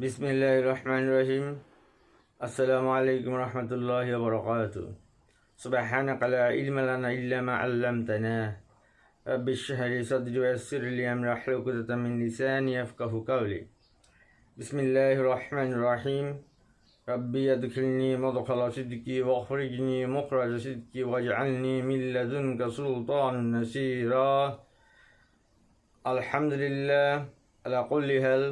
বিসমিল্লাহ রহমান রহিম আসসালামু আলাইকুম রহমতুল্লাহ বরকাত سبحانك لا علم لنا إلا ما علمتنا رب اشرح لي صدري ويسر لي أمري واحلل عقدة من لساني يفقه قولي بسم الله الرحمن الرحيم ربي أدخلني مدخل صدقي واخرجني مخرج صدقي واجعلني من لدنك سلطان نصيرا আলহামদুলিল্লাহ আলা কুল্লি হাল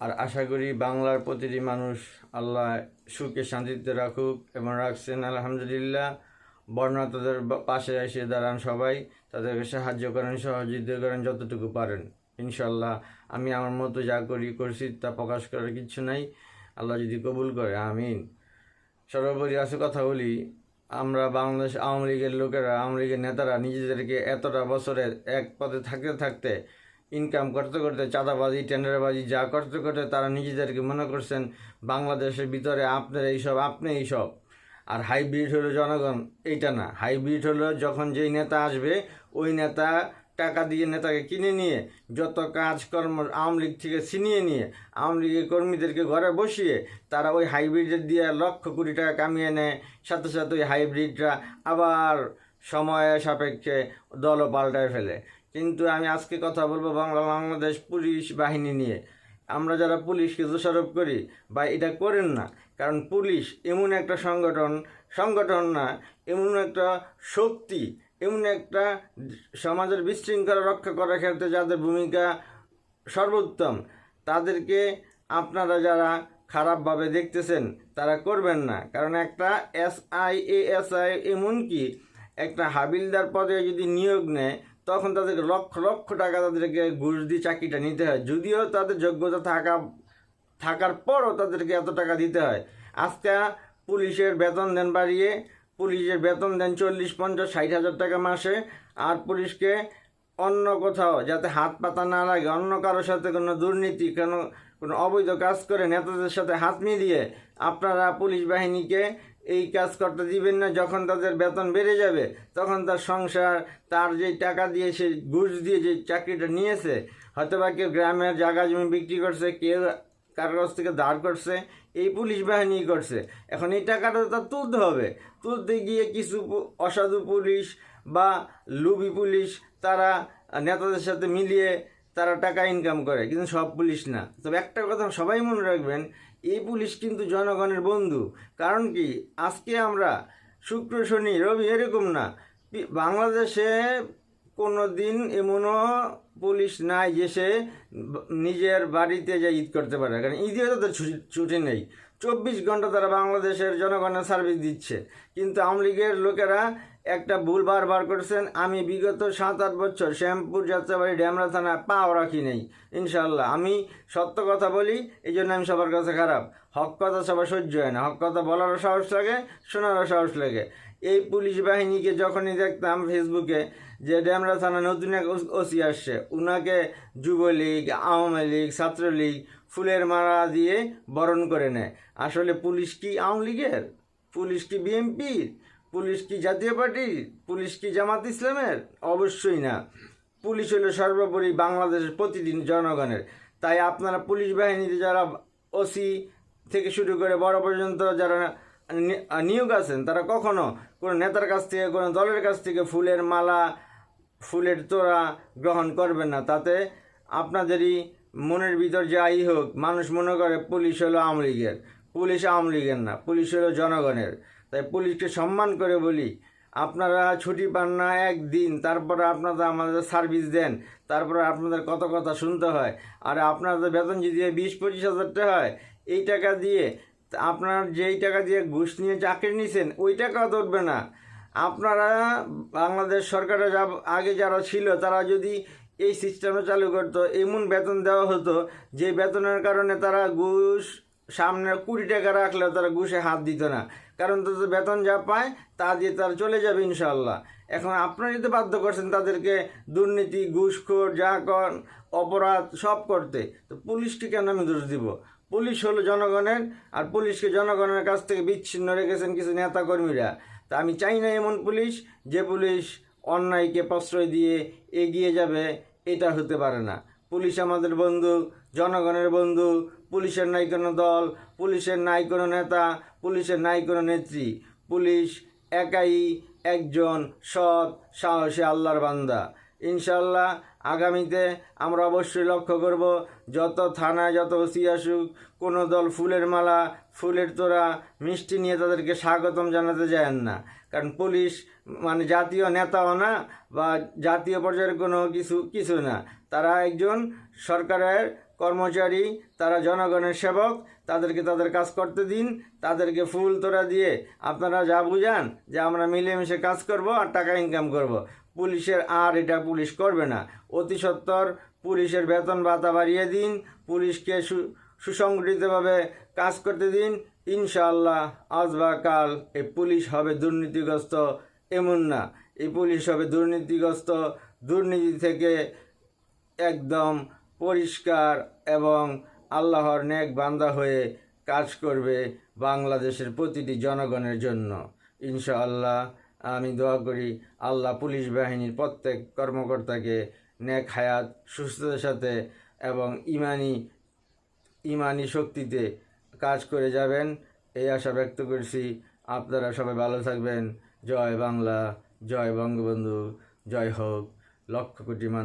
আর আশা করি বাংলার প্রতিটি মানুষ আল্লাহ সুখে শান্তিতে রাখুক এবং রাখছেন। আলহামদুলিল্লাহ বর্ণাতাদের বা- পাশে এসে দাঁড়ান সবাই, তাদেরকে সাহায্য করেন, সহযোগিতা করেন যতটুকু পারেন। ইনশাল্লাহ আমি আমার মতো যা করি, করছি, তা প্রকাশ করার কিছু নাই। আল্লাহ যদি কবুল করে, আমিন। সর্বোপরি আছে কথা বলি আমরা বাংলাদেশ আওয়ামী লীগের লোকেরা, আওয়ামী লীগের নেতারা নিজেদেরকে এতটা বছরের এক পদে থাকতে থাকতে ইনকাম করতে করতে, চাঁদাবাজি টেন্ডারবাজি যা করতে করতে তারা নিজেদেরকে মনে করছেন, বাংলাদেশের ভিতরে আপনার এইসব আপনি এইসব আর হাইব্রিড হলো জনগণ, এইটা না। হাইব্রিড হলো যখন যেই নেতা আসবে, ওই নেতা টাকা দিয়ে নেতাকে কিনে নিয়ে, যত কাজকর্ম আওয়ামী লীগ থেকে ছিনিয়ে নিয়ে, আওয়ামী লীগের কর্মীদেরকে ঘরে বসিয়ে, তারা ওই হাইব্রিডের দিয়ে লক্ষ কোটি টাকা কামিয়ে নেয়। সাথে সাথে ওই হাইব্রিডরা আবার সময়ের সাপেক্ষে দলও পাল্টায় ফেলে। কিন্তু আমি আজকে কথা বলব বাংলা বাংলাদেশ পুলিশ বাহিনী নিয়ে। আমরা যারা পুলিশকে দোষারোপ করি বা এটা করেন না, কারণ পুলিশ এমন একটা সংগঠন সংগঠন না, এমন একটা শক্তি, এমন একটা সমাজের বিশৃঙ্খলা রক্ষা করার ক্ষেত্রে যাদের ভূমিকা সর্বোত্তম, তাদেরকে আপনারা যারা খারাপভাবে দেখতেছেন, তারা করবেন না। কারণ একটা S I A S I এমনকি একটা হাবিলদার পদে যদি নিয়োগ নেয় তখন তাদেরকে লক্ষ লক্ষ টাকা তাদেরকে ঘুষ দিয়ে চাকরিটা নিতে হয়। যদিও তাদের যোগ্যতা থাকা, থাকার পরও তাদেরকে এত টাকা দিতে হয়। আজকে পুলিশের বেতন দেন বাড়িয়ে, পুলিশের বেতন দেন চল্লিশ, পঞ্চাশ, ষাট হাজার টাকা মাসে। আর পুলিশকে অন্য কোথাও যাতে হাত পাতা না লাগে, অন্য কারোর সাথে কোনো দুর্নীতি, কোনো কোনো অবৈধ কাজ করে নেতাদের সাথে হাত মিলিয়ে আপনারা পুলিশ বাহিনীকে এই কাজ করতে দিবেন না, যখন তাদের বেতন বেড়ে যাবে, তখন তার সংসার, তার যে টাকা দিয়ে সে ঘুষ দিয়ে যে চাকরিটা নিয়েছে হয়তো বা কেউ গ্রামের জায়গা জমি বিক্রি করছে, কেউ কার কাছ থেকে দাঁড় করছে, এই পুলিশ বাহিনী করছে। এখন এই টাকাটা তার তুলতে হবে। তুলতে গিয়ে কিছু অসাধু পুলিশ বা লুবি পুলিশ, তারা নেতাদের সাথে মিলিয়ে তারা টাকা ইনকাম করে, কিন্তু সব পুলিশ না। তবে একটা কথা সবাই মনে রাখবেন এই পুলিশ কিন্তু জনগণের বন্ধু। কারণ কি? আজকে আমরা শুক্র, শনি, রবি এরকম না। বাংলাদেশে কোনো দিন এমনও পুলিশ নাই যে সে নিজের বাড়িতে যে ঈদ করতে পারে। কারণ ঈদেও ছুটি ছুটি নেই। চব্বিশ ঘণ্টা তারা বাংলাদেশের জনগণের সার্ভিস দিচ্ছে। কিন্তু আওয়ামী লীগের লোকেরা একটা ভুল বারবার করছেন, আমি বিগত সাত আট বছর শ্যামপুর যাত্রাবাড়ি ড্যামরা থানা পাও রাখি নেই। ইনশাল্লাহ আমি সত্য কথা বলি এই জন্য আমি সবার কাছে খারাপ। হক কথা সবার সহ্য হয় না। হক কথা বলারও সাহস লাগে, শোনারও সাহস লাগে। এই পুলিশ বাহিনীকে যখনই দেখতাম ফেসবুকে যে ড্যামরা থানা নতুন এক ওসি আসছে, উনাকে যুবলীগ, আওয়ামী লীগ, ছাত্রলীগ ফুলের মালা দিয়ে বরণ করে নেয়। আসলে পুলিশ কি আওয়ামী লীগের? পুলিশ কি বিএনপির পুলিশ কি জাতীয় পার্টি? পুলিশ কি জামাত ইসলামের? অবশ্যই না। পুলিশ হলো সর্বোপরি বাংলাদেশের প্রতিদিন জনগণের। তাই আপনারা পুলিশ বাহিনীতে যারা ওসি থেকে শুরু করে বড় পর্যন্ত যারা নিয়োগ আছেন, তারা কখনো কোনো নেতার কাছ থেকে, কোনো দলের কাছ থেকে ফুলের মালা, ফুলের তোড়া গ্রহণ করবেন না। তাতে আপনাদেরই মনের ভিতর যাই হোক, মানুষ মনে করে পুলিশ হলো আওয়ামী লীগের। পুলিশ আওয়ামী লীগের না, পুলিশ হলো জনগণের। তাই পুলিশকে সম্মান করে বলি, আপনারা ছুটি পান না একদিন, তারপরে আপনারা আমাদের সার্ভিস দেন, তারপরে আপনাদের কত কথা শুনতে হয়, আর আপনাদের বেতন যদি বিশ পঁচিশ হাজার টাকা হয়, এই টাকা দিয়ে আপনার যেই টাকা দিয়ে ঘুষ নিয়ে চাকরি নিছেন, ওই টাকাও ধরবে না। আপনারা বাংলাদেশ সরকারের যা আগে যারা ছিল, তারা যদি এই সিস্টেমে চালু করতো, এমন বেতন দেওয়া হতো, যে বেতনের কারণে তারা ঘুষ সামনে কুড়ি টাকা রাখলেও তারা ঘুষে হাত দিত না। কারণ তাদের বেতন যা পায়, তা দিয়ে তারা চলে যাবে ইনশাল্লাহ এখন আপনারাই যদি বাধ্য করছেন তাদেরকে দুর্নীতি, ঘুষখোর যা কর অপরাধ সব করতে, তো পুলিশকে কেন আমি দোষ দিব? পুলিশ হলো জনগণের, আর পুলিশকে জনগণের কাছ থেকে বিচ্ছিন্ন রেখেছেন কিছু নেতাকর্মীরা। তা আমি চাই না এমন পুলিশ, যে পুলিশ অন্যায়কে প্রশ্রয় দিয়ে এগিয়ে যাবে, এটা হতে পারে না। পুলিশ আমাদের বন্ধু, জনগণের বন্ধু পুলিশের নাই কোনো দল, পুলিশের নাই কোনো নেতা, পুলিশের নাই কোনো নেত্রী। পুলিশ একাই একজন সৎ, সাহসী আল্লাহর বান্দা। ইনশাল্লাহ আগামীতে আমরা অবশ্যই লক্ষ্য করব, যত থানায় যত ওসি আসুক, কোনো দল ফুলের মালা, ফুলের তোড়া, মিষ্টি নিয়ে তাদেরকে স্বাগতম জানাতে যায় না। কারণ পুলিশ মানে জাতীয় নেতাও না বা জাতীয় পর্যায়ের কোনো কিছু কিছু না। তারা একজন সরকারের কর্মচারী, তারা জনগণের সেবক, তাদেরকে তাদের কাজ করতে দিন, তাদেরকে ফুল তোরা দিয়ে আপনারা যা বুঝান যে আমরা মিলেমিশে কাজ করব আর টাকা ইনকাম করব। পুলিশের আর এটা পুলিশ করবে না। অতি সত্বর পুলিশের বেতন ভাতা বাড়িয়ে দিন, পুলিশকে সুসংগঠিতভাবে কাজ করতে দিন। ইনশাআল্লাহ আজ বা কাল এই পুলিশ হবে দুর্নীতিগ্রস্ত। এমন না, এই পুলিশ হবে দুর্নীতিগ্রস্ত। দুর্নীতি থেকে একদম পরিষ্কার এবং আল্লাহর নেক বান্দা হয়ে কাজ করবে বাংলাদেশের প্রতিটি জনগণের জন্য। ইনশাআল্লাহ আমি দোয়া করি আল্লাহ পুলিশ বাহিনীর প্রত্যেক কর্মকর্তাকে নেক হায়াত, সুস্থতার সাথে এবং ইমানি ইমানি শক্তিতে কাজ করে যাবেন। এই আশা ব্যক্ত করছি আপনারা সবাই ভালো থাকবেন। জয় বাংলা, জয় বঙ্গবন্ধু, জয় হোক লক্ষ কোটি মানুষ।